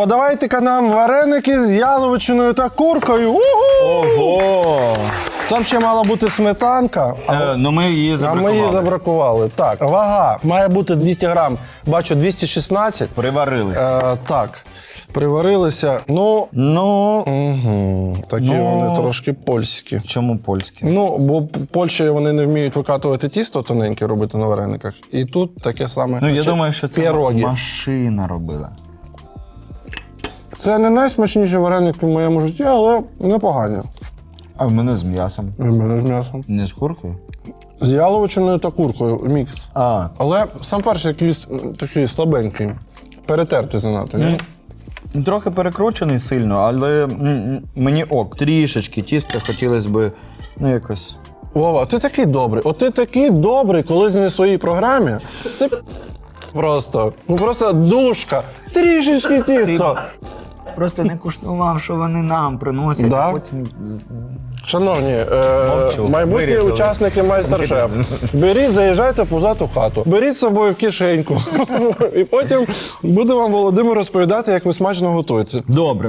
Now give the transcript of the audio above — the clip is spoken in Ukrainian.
подавайте нам вареники з яловичиною та куркою. Ого! Там ще мала бути сметанка, а, Е, ну ми її а забракували. ми її забракували. Так, вага має бути 200 грам. Бачу, 216. Приварилися. Е, так, приварилися. Ну, Ну, угу, такі Ну. вони трошки польські. чому польські? Ну, бо в Польщі вони не вміють викатувати тісто тоненьке робити на варениках. І тут таке саме. Ну, я думаю, що це піроги. машина робила. Це не найсмачніші вареники в моєму житті, але непогані. А в мене з м'ясом. В мене з м'ясом. Не з куркою? З яловичиною та куркою мікс. А, Але сам фарш якийсь такий слабенький. Перетертий занадто. ні? трохи перекручений сильно, але мені ок. Трішечки тісто хотілося б, ну якось. Вова, ти такий добрий. От ти такий добрий, коли ти не в своїй програмі. Це просто. Ну просто душка. Трішечки тісто. Просто не куштував, що вони нам приносять. Да? а потім... Шановні, е, Мовчу. майбутні учасники майстер-шеф, беріть, заїжджайте в пузату хату, беріть з собою кишеньку. І потім буде вам Володимир розповідати, як ви смачно готуєте. Добре.